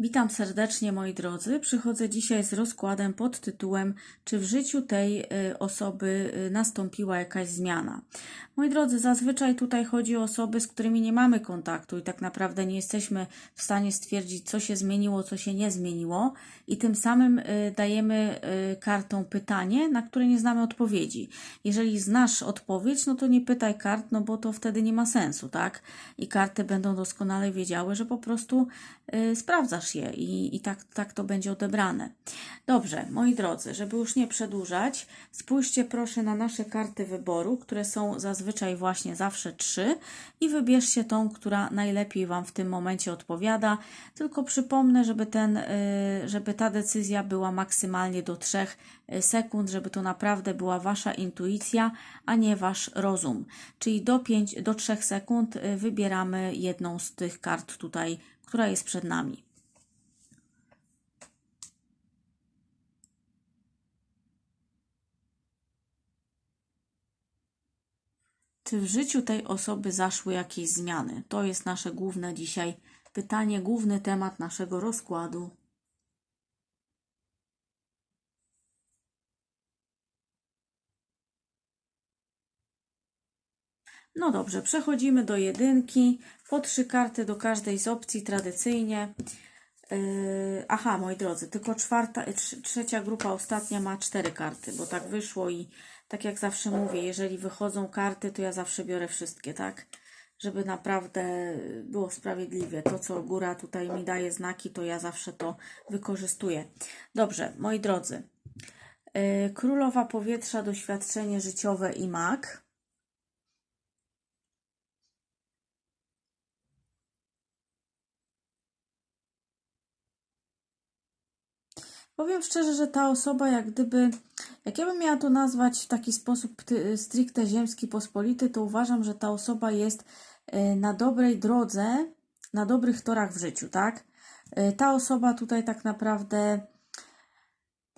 Witam serdecznie moi drodzy. Przychodzę dzisiaj z rozkładem pod tytułem Czy w życiu tej y, osoby y, nastąpiła jakaś zmiana? Moi drodzy, zazwyczaj tutaj chodzi o osoby, z którymi nie mamy kontaktu i tak naprawdę nie jesteśmy w stanie stwierdzić, co się zmieniło, co się nie zmieniło, i tym samym y, dajemy kartom pytanie, na które nie znamy odpowiedzi. Jeżeli znasz odpowiedź, no to nie pytaj kart, no bo to wtedy nie ma sensu, tak? I karty będą doskonale wiedziały, że po prostu sprawdzasz je i, i tak, tak to będzie odebrane. Dobrze, moi drodzy, żeby już nie przedłużać, spójrzcie proszę na nasze karty wyboru, które są zazwyczaj właśnie zawsze trzy i wybierzcie tą, która najlepiej Wam w tym momencie odpowiada. Tylko przypomnę, żeby, ten, y, żeby ta decyzja była maksymalnie do 3 y, sekund, żeby to naprawdę była Wasza intuicja, a nie Wasz rozum. Czyli do, 5, do 3 sekund y, wybieramy jedną z tych kart tutaj, która jest przed nami. Czy w życiu tej osoby zaszły jakieś zmiany? To jest nasze główne dzisiaj pytanie, główny temat naszego rozkładu. No dobrze, przechodzimy do jedynki. Po trzy karty do każdej z opcji tradycyjnie. Yy, aha, moi drodzy, tylko czwarta, trzecia grupa, ostatnia ma cztery karty, bo tak wyszło i tak jak zawsze mówię, jeżeli wychodzą karty, to ja zawsze biorę wszystkie, tak? Żeby naprawdę było sprawiedliwie. To, co góra tutaj mi daje znaki, to ja zawsze to wykorzystuję. Dobrze, moi drodzy. Yy, Królowa Powietrza, doświadczenie życiowe i mak. Powiem szczerze, że ta osoba, jak gdyby, jak ja bym miała to nazwać w taki sposób stricte ziemski, pospolity, to uważam, że ta osoba jest e, na dobrej drodze, na dobrych torach w życiu, tak? E, ta osoba tutaj tak naprawdę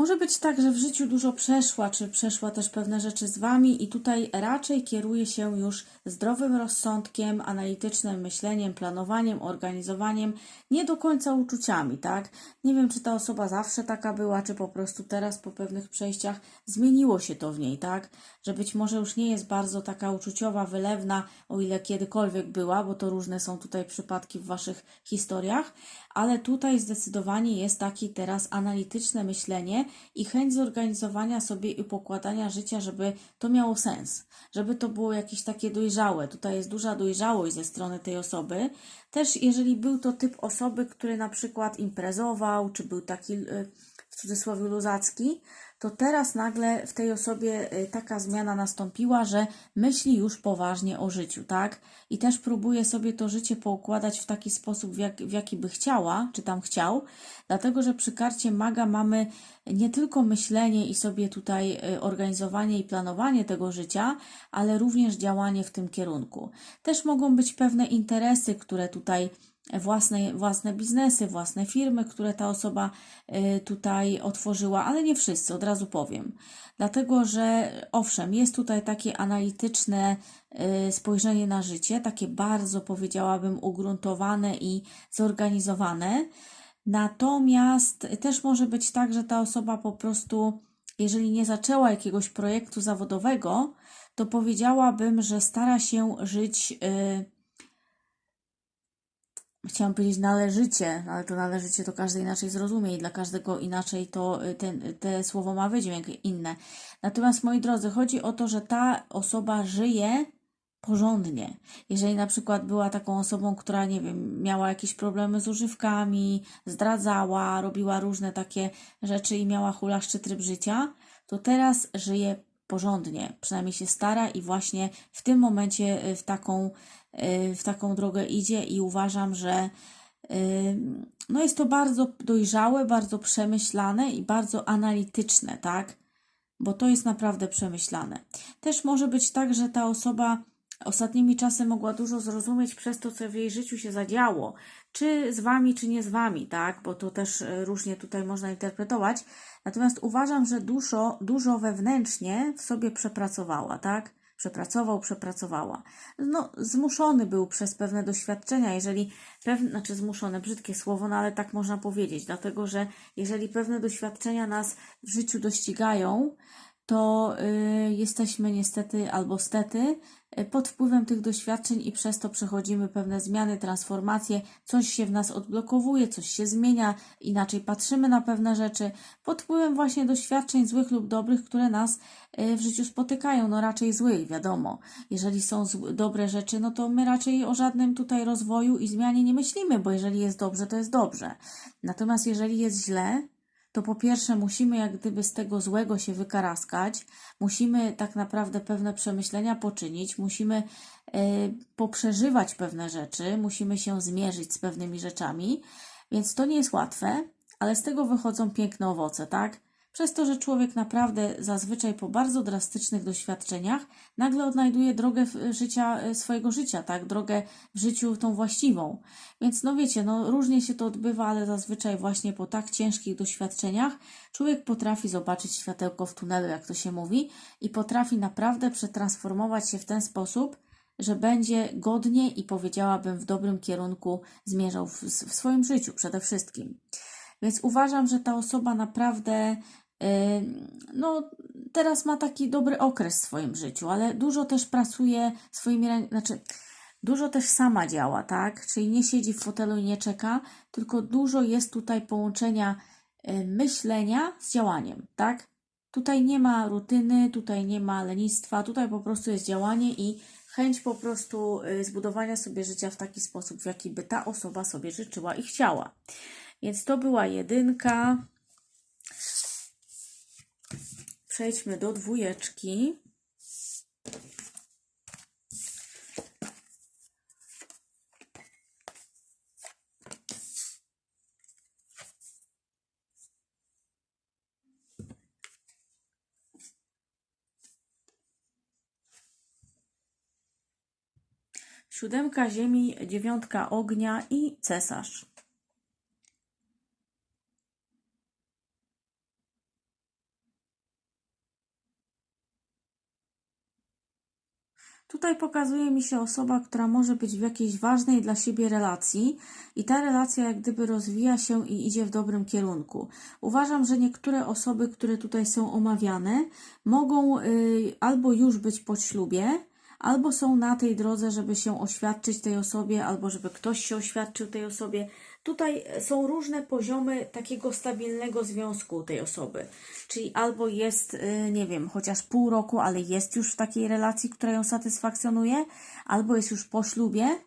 może być tak, że w życiu dużo przeszła, czy przeszła też pewne rzeczy z Wami i tutaj raczej kieruje się już zdrowym rozsądkiem, analitycznym myśleniem, planowaniem, organizowaniem, nie do końca uczuciami, tak? Nie wiem, czy ta osoba zawsze taka była, czy po prostu teraz po pewnych przejściach zmieniło się to w niej, tak? Że być może już nie jest bardzo taka uczuciowa, wylewna, o ile kiedykolwiek była, bo to różne są tutaj przypadki w Waszych historiach, ale tutaj zdecydowanie jest takie teraz analityczne myślenie i chęć zorganizowania sobie i pokładania życia, żeby to miało sens, żeby to było jakieś takie dojrzałe. Tutaj jest duża dojrzałość ze strony tej osoby. Też jeżeli był to typ osoby, który na przykład imprezował, czy był taki y, w cudzysłowie luzacki, to teraz nagle w tej osobie y, taka zmiana nastąpiła, że myśli już poważnie o życiu, tak? I też próbuje sobie to życie poukładać w taki sposób, w, jak, w jaki by chciała, czy tam chciał, dlatego że przy karcie maga mamy nie tylko myślenie i sobie tutaj y, organizowanie i planowanie tego życia, ale również działanie w tym kierunku. Też mogą być pewne interesy, które tutaj własne, własne biznesy, własne firmy, które ta osoba y, tutaj otworzyła, ale nie wszyscy, od razu powiem. Dlatego, że owszem, jest tutaj takie analityczne y, spojrzenie na życie, takie bardzo powiedziałabym ugruntowane i zorganizowane. Natomiast też może być tak, że ta osoba po prostu, jeżeli nie zaczęła jakiegoś projektu zawodowego, to powiedziałabym, że stara się żyć. Yy, chciałam powiedzieć należycie, ale to należycie to każdy inaczej zrozumie i dla każdego inaczej to y, ten, te słowo ma wydźwięk inne. Natomiast moi drodzy, chodzi o to, że ta osoba żyje porządnie. Jeżeli na przykład była taką osobą, która, nie wiem, miała jakieś problemy z używkami, zdradzała, robiła różne takie rzeczy i miała hulaszczy tryb życia, to teraz żyje porządnie, przynajmniej się stara i właśnie w tym momencie y, w taką Y, w taką drogę idzie i uważam, że y, no jest to bardzo dojrzałe, bardzo przemyślane i bardzo analityczne, tak? Bo to jest naprawdę przemyślane. Też może być tak, że ta osoba ostatnimi czasy mogła dużo zrozumieć przez to, co w jej życiu się zadziało. Czy z wami, czy nie z wami, tak? Bo to też y, różnie tutaj można interpretować. Natomiast uważam, że dużo, dużo wewnętrznie w sobie przepracowała, tak? przepracował, przepracowała. No, zmuszony był przez pewne doświadczenia, jeżeli pewne, znaczy zmuszone, brzydkie słowo, no ale tak można powiedzieć, dlatego że jeżeli pewne doświadczenia nas w życiu dościgają, to y, jesteśmy niestety albo stety y, pod wpływem tych doświadczeń i przez to przechodzimy pewne zmiany, transformacje, coś się w nas odblokowuje, coś się zmienia, inaczej patrzymy na pewne rzeczy, pod wpływem właśnie doświadczeń złych lub dobrych, które nas y, w życiu spotykają, no raczej złych, wiadomo. Jeżeli są dobre rzeczy, no to my raczej o żadnym tutaj rozwoju i zmianie nie myślimy, bo jeżeli jest dobrze, to jest dobrze. Natomiast jeżeli jest źle, to po pierwsze musimy jak gdyby z tego złego się wykaraskać, musimy tak naprawdę pewne przemyślenia poczynić, musimy e, poprzeżywać pewne rzeczy, musimy się zmierzyć z pewnymi rzeczami, więc to nie jest łatwe, ale z tego wychodzą piękne owoce, tak? Przez to, że człowiek naprawdę zazwyczaj po bardzo drastycznych doświadczeniach nagle odnajduje drogę w- życia, e, swojego życia, tak? Drogę w życiu tą właściwą. Więc no wiecie, no różnie się to odbywa, ale zazwyczaj właśnie po tak ciężkich doświadczeniach człowiek potrafi zobaczyć światełko w tunelu, jak to się mówi, i potrafi naprawdę przetransformować się w ten sposób, że będzie godnie i powiedziałabym w dobrym kierunku zmierzał w, w swoim życiu przede wszystkim. Więc uważam, że ta osoba naprawdę no, teraz ma taki dobry okres w swoim życiu, ale dużo też pracuje swoimi znaczy dużo też sama działa, tak? Czyli nie siedzi w fotelu i nie czeka, tylko dużo jest tutaj połączenia myślenia z działaniem, tak? Tutaj nie ma rutyny, tutaj nie ma lenistwa, tutaj po prostu jest działanie i chęć po prostu y, zbudowania sobie życia w taki sposób, w jaki by ta osoba sobie życzyła i chciała. Więc to była jedynka. Przejdźmy do dwójeczki. Siódemka ziemi, dziewiątka ognia i cesarz. Tutaj pokazuje mi się osoba, która może być w jakiejś ważnej dla siebie relacji i ta relacja jak gdyby rozwija się i idzie w dobrym kierunku. Uważam, że niektóre osoby, które tutaj są omawiane, mogą y, albo już być po ślubie, albo są na tej drodze, żeby się oświadczyć tej osobie, albo żeby ktoś się oświadczył tej osobie. Tutaj są różne poziomy takiego stabilnego związku tej osoby. Czyli albo jest, y, nie wiem, chociaż pół roku, ale jest już w takiej relacji, która ją satysfakcjonuje, albo jest już po ślubie,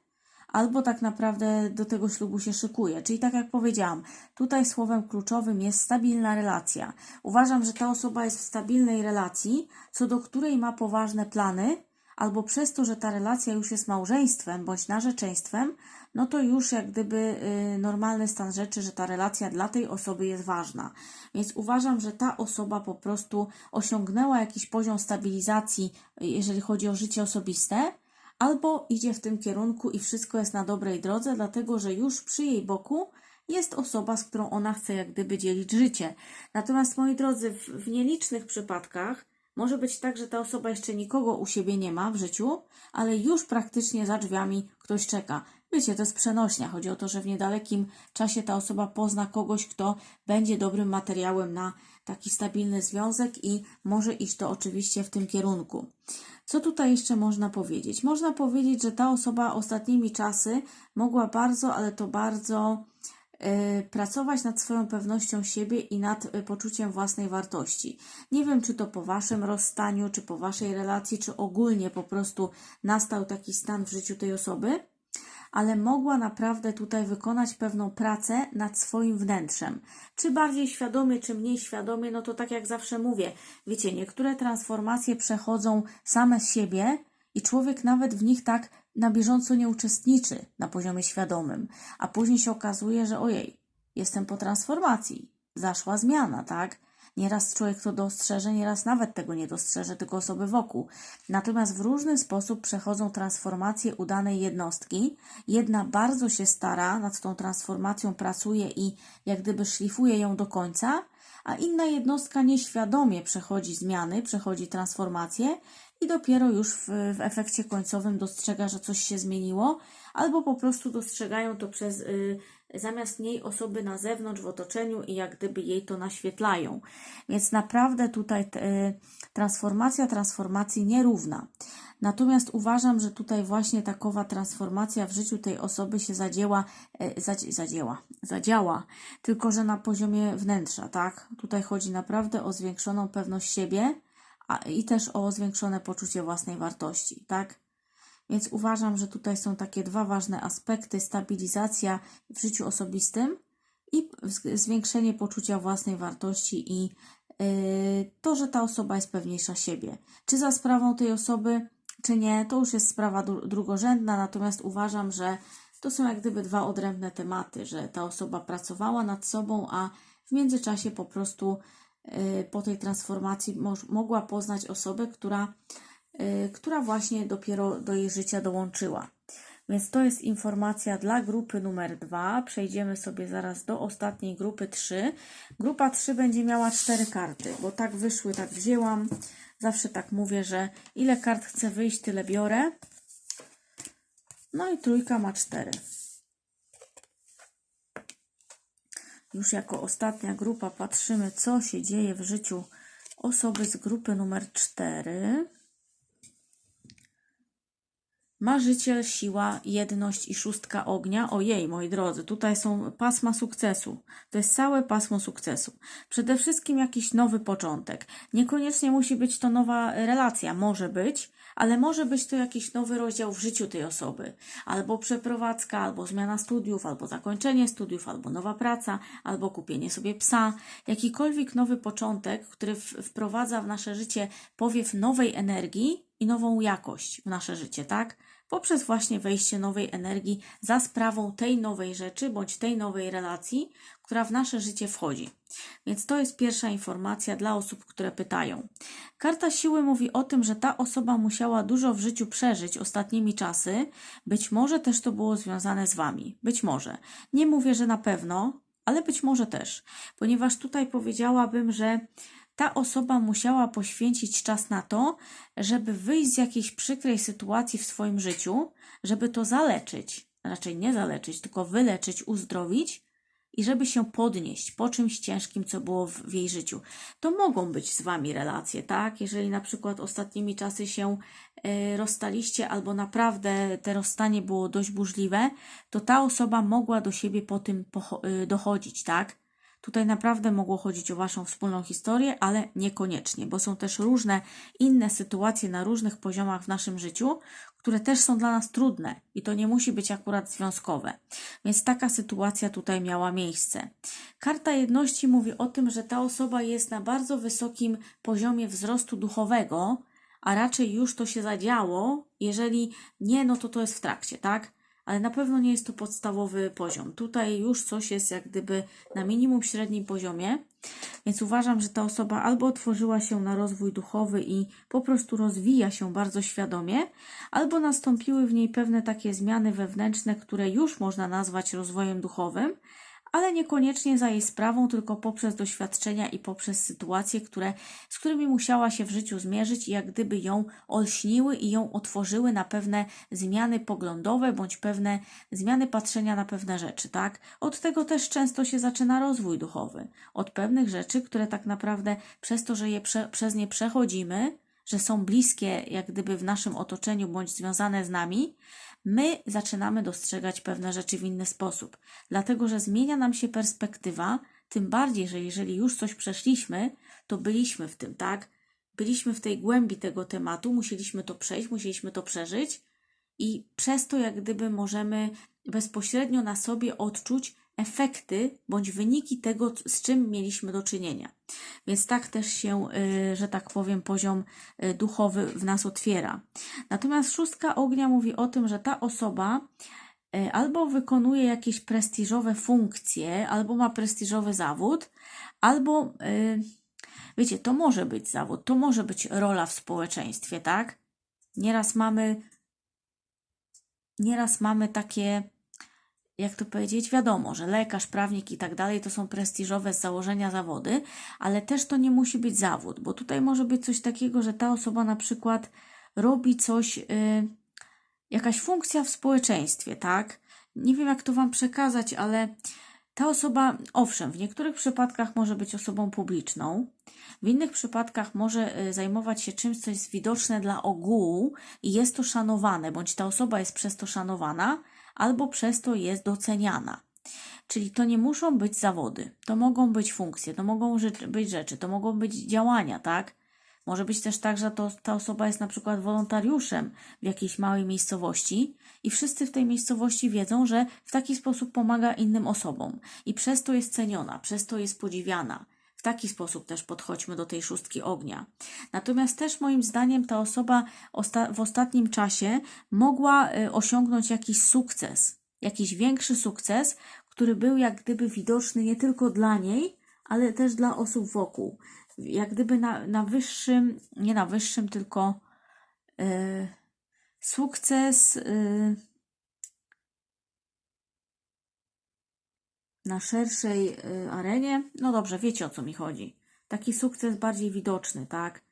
albo tak naprawdę do tego ślubu się szykuje. Czyli tak jak powiedziałam, tutaj słowem kluczowym jest stabilna relacja. Uważam, że ta osoba jest w stabilnej relacji, co do której ma poważne plany, albo przez to, że ta relacja już jest małżeństwem bądź narzeczeństwem, no to już jak gdyby y, normalny stan rzeczy, że ta relacja dla tej osoby jest ważna. Więc uważam, że ta osoba po prostu osiągnęła jakiś poziom stabilizacji, y, jeżeli chodzi o życie osobiste, albo idzie w tym kierunku i wszystko jest na dobrej drodze, dlatego że już przy jej boku jest osoba, z którą ona chce jak gdyby dzielić życie. Natomiast moi drodzy, w, w nielicznych przypadkach może być tak, że ta osoba jeszcze nikogo u siebie nie ma w życiu, ale już praktycznie za drzwiami ktoś czeka. Wiecie, to jest przenośnia. Chodzi o to, że w niedalekim czasie ta osoba pozna kogoś, kto będzie dobrym materiałem na taki stabilny związek i może iść to oczywiście w tym kierunku. Co tutaj jeszcze można powiedzieć? Można powiedzieć, że ta osoba ostatnimi czasy mogła bardzo, ale to bardzo pracować nad swoją pewnością siebie i nad y, poczuciem własnej wartości. Nie wiem, czy to po waszym rozstaniu, czy po waszej relacji, czy ogólnie po prostu nastał taki stan w życiu tej osoby, ale mogła naprawdę tutaj wykonać pewną pracę nad swoim wnętrzem. Czy bardziej świadomie, czy mniej świadomie, no to tak jak zawsze mówię, wiecie, niektóre transformacje przechodzą same z siebie i człowiek nawet w nich tak na bieżąco nie uczestniczy na poziomie świadomym, a później się okazuje, że ojej, jestem po transformacji, zaszła zmiana, tak? Nieraz człowiek to dostrzeże, nieraz nawet tego nie dostrzeże, tylko osoby wokół. Natomiast w różny sposób przechodzą transformacje udanej jednostki. Jedna bardzo się stara, nad tą transformacją pracuje i jak gdyby szlifuje ją do końca, a inna jednostka nieświadomie przechodzi zmiany, przechodzi transformacje i dopiero już w, w efekcie końcowym dostrzega, że coś się zmieniło, albo po prostu dostrzegają to przez y, zamiast niej osoby na zewnątrz w otoczeniu i jak gdyby jej to naświetlają. Więc naprawdę tutaj y, transformacja transformacji nierówna. Natomiast uważam, że tutaj właśnie takowa transformacja w życiu tej osoby się zadziała, zadzi, zadziała, zadziała, tylko że na poziomie wnętrza, tak? Tutaj chodzi naprawdę o zwiększoną pewność siebie a, i też o zwiększone poczucie własnej wartości, tak? Więc uważam, że tutaj są takie dwa ważne aspekty: stabilizacja w życiu osobistym i zwiększenie poczucia własnej wartości i yy, to, że ta osoba jest pewniejsza siebie. Czy za sprawą tej osoby czy nie, to już jest sprawa drugorzędna, natomiast uważam, że to są jak gdyby dwa odrębne tematy, że ta osoba pracowała nad sobą, a w międzyczasie po prostu y, po tej transformacji mogła poznać osobę, która, y, która właśnie dopiero do jej życia dołączyła. Więc to jest informacja dla grupy numer 2. Przejdziemy sobie zaraz do ostatniej grupy 3. Grupa 3 będzie miała 4 karty, bo tak wyszły, tak wzięłam. Zawsze tak mówię, że ile kart chcę wyjść, tyle biorę. No i trójka ma cztery. Już jako ostatnia grupa patrzymy, co się dzieje w życiu osoby z grupy numer 4. Marzyciel, siła, jedność i szóstka ognia. Ojej, moi drodzy, tutaj są pasma sukcesu. To jest całe pasmo sukcesu. Przede wszystkim jakiś nowy początek. Niekoniecznie musi być to nowa relacja, może być, ale może być to jakiś nowy rozdział w życiu tej osoby. Albo przeprowadzka, albo zmiana studiów, albo zakończenie studiów, albo nowa praca, albo kupienie sobie psa. Jakikolwiek nowy początek, który wprowadza w nasze życie powiew nowej energii i nową jakość w nasze życie, tak? Poprzez właśnie wejście nowej energii za sprawą tej nowej rzeczy bądź tej nowej relacji, która w nasze życie wchodzi. Więc to jest pierwsza informacja dla osób, które pytają. Karta siły mówi o tym, że ta osoba musiała dużo w życiu przeżyć ostatnimi czasy. Być może też to było związane z wami. Być może. Nie mówię, że na pewno, ale być może też, ponieważ tutaj powiedziałabym, że ta osoba musiała poświęcić czas na to, żeby wyjść z jakiejś przykrej sytuacji w swoim życiu, żeby to zaleczyć, raczej nie zaleczyć, tylko wyleczyć, uzdrowić i żeby się podnieść po czymś ciężkim, co było w, w jej życiu. To mogą być z Wami relacje, tak? Jeżeli na przykład ostatnimi czasy się y, rozstaliście albo naprawdę te rozstanie było dość burzliwe, to ta osoba mogła do siebie po tym y, dochodzić, tak? Tutaj naprawdę mogło chodzić o Waszą wspólną historię, ale niekoniecznie, bo są też różne inne sytuacje na różnych poziomach w naszym życiu, które też są dla nas trudne i to nie musi być akurat związkowe. Więc taka sytuacja tutaj miała miejsce. Karta jedności mówi o tym, że ta osoba jest na bardzo wysokim poziomie wzrostu duchowego, a raczej już to się zadziało. Jeżeli nie, no to to jest w trakcie, tak? Ale na pewno nie jest to podstawowy poziom. Tutaj już coś jest jak gdyby na minimum średnim poziomie, więc uważam, że ta osoba albo otworzyła się na rozwój duchowy i po prostu rozwija się bardzo świadomie, albo nastąpiły w niej pewne takie zmiany wewnętrzne, które już można nazwać rozwojem duchowym, ale niekoniecznie za jej sprawą, tylko poprzez doświadczenia i poprzez sytuacje, które, z którymi musiała się w życiu zmierzyć i jak gdyby ją olśniły i ją otworzyły na pewne zmiany poglądowe bądź pewne zmiany patrzenia na pewne rzeczy, tak? Od tego też często się zaczyna rozwój duchowy. Od pewnych rzeczy, które tak naprawdę przez to, że je prze, przez nie przechodzimy, że są bliskie jak gdyby w naszym otoczeniu bądź związane z nami, my zaczynamy dostrzegać pewne rzeczy w inny sposób, dlatego że zmienia nam się perspektywa, tym bardziej, że jeżeli już coś przeszliśmy, to byliśmy w tym, tak? Byliśmy w tej głębi tego tematu, musieliśmy to przejść, musieliśmy to przeżyć i przez to jak gdyby możemy bezpośrednio na sobie odczuć efekty bądź wyniki tego, z czym mieliśmy do czynienia. Więc tak też się, y, że tak powiem, poziom y, duchowy w nas otwiera. Natomiast szóstka ognia mówi o tym, że ta osoba y, albo wykonuje jakieś prestiżowe funkcje, albo ma prestiżowy zawód, albo wiecie, to może być zawód, to może być rola w społeczeństwie, tak? Nieraz mamy nieraz mamy takie jak to powiedzieć, wiadomo, że lekarz, prawnik i tak dalej to są prestiżowe z założenia zawody, ale też to nie musi być zawód, bo tutaj może być coś takiego, że ta osoba na przykład robi coś, y, jakaś funkcja w społeczeństwie, tak? Nie wiem, jak to Wam przekazać, ale ta osoba, owszem, w niektórych przypadkach może być osobą publiczną, w innych przypadkach może y, zajmować się czymś, co jest widoczne dla ogółu i jest to szanowane, bądź ta osoba jest przez to szanowana, albo przez to jest doceniana. Czyli to nie muszą być zawody, to mogą być funkcje, to mogą być rzeczy, to mogą być działania, tak? Może być też tak, że to, ta osoba jest na przykład wolontariuszem w jakiejś małej miejscowości i wszyscy w tej miejscowości wiedzą, że w taki sposób pomaga innym osobom i przez to jest ceniona, przez to jest podziwiana. Taki sposób też podchodźmy do tej szóstki ognia. Natomiast też moim zdaniem ta osoba w ostatnim czasie mogła y, osiągnąć jakiś sukces, jakiś większy sukces, który był jak gdyby widoczny nie tylko dla niej, ale też dla osób wokół. Jak gdyby na, na wyższym, nie na wyższym, tylko y, sukces y, na szerszej y, arenie. No dobrze, wiecie o co mi chodzi. Taki sukces bardziej widoczny, tak?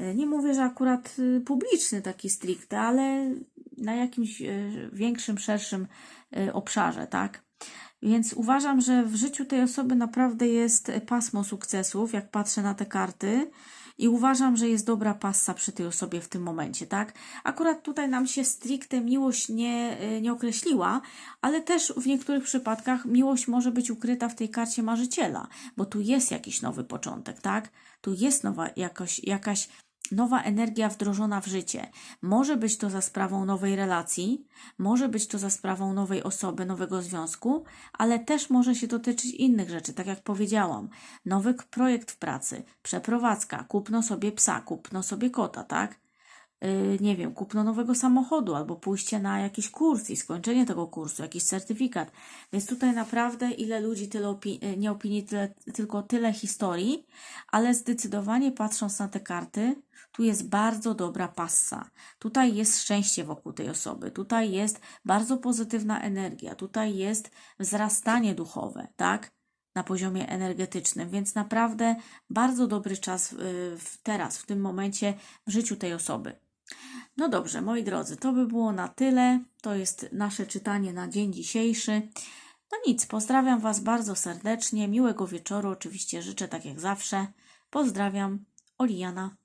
Y, Nie mówię, że akurat y, publiczny taki stricte, ale na jakimś większym, szerszym obszarze, tak? Więc uważam, że w życiu tej osoby naprawdę jest pasmo sukcesów, jak patrzę na te karty. I uważam, że jest dobra passa przy tej osobie w tym momencie, tak? Akurat tutaj nam się stricte miłość nie, y, nie określiła, ale też w niektórych przypadkach miłość może być ukryta w tej karcie marzyciela, bo tu jest jakiś nowy początek, tak? Tu jest nowa jakoś, jakaś nowa energia wdrożona w życie. Może być to za sprawą nowej relacji, może być to za sprawą nowej osoby, nowego związku, ale też może się dotyczyć innych rzeczy, tak jak powiedziałam. Nowy projekt w pracy, przeprowadzka, kupno sobie psa, kupno sobie kota, tak? Yy, nie wiem, kupno nowego samochodu albo pójście na jakiś kurs i skończenie tego kursu, jakiś certyfikat. Więc tutaj naprawdę ile ludzi, tyle opi- yy, nie opinii, tyle, tylko tyle historii, ale zdecydowanie patrząc na te karty, tu jest bardzo dobra passa. Tutaj jest szczęście wokół tej osoby. Tutaj jest bardzo pozytywna energia. Tutaj jest wzrastanie duchowe, tak? Na poziomie energetycznym, więc naprawdę bardzo dobry czas y, teraz, w tym momencie w życiu tej osoby. No dobrze, moi drodzy, to by było na tyle. To jest nasze czytanie na dzień dzisiejszy. No nic, pozdrawiam Was bardzo serdecznie. Miłego wieczoru, oczywiście życzę tak jak zawsze. Pozdrawiam, Oliana.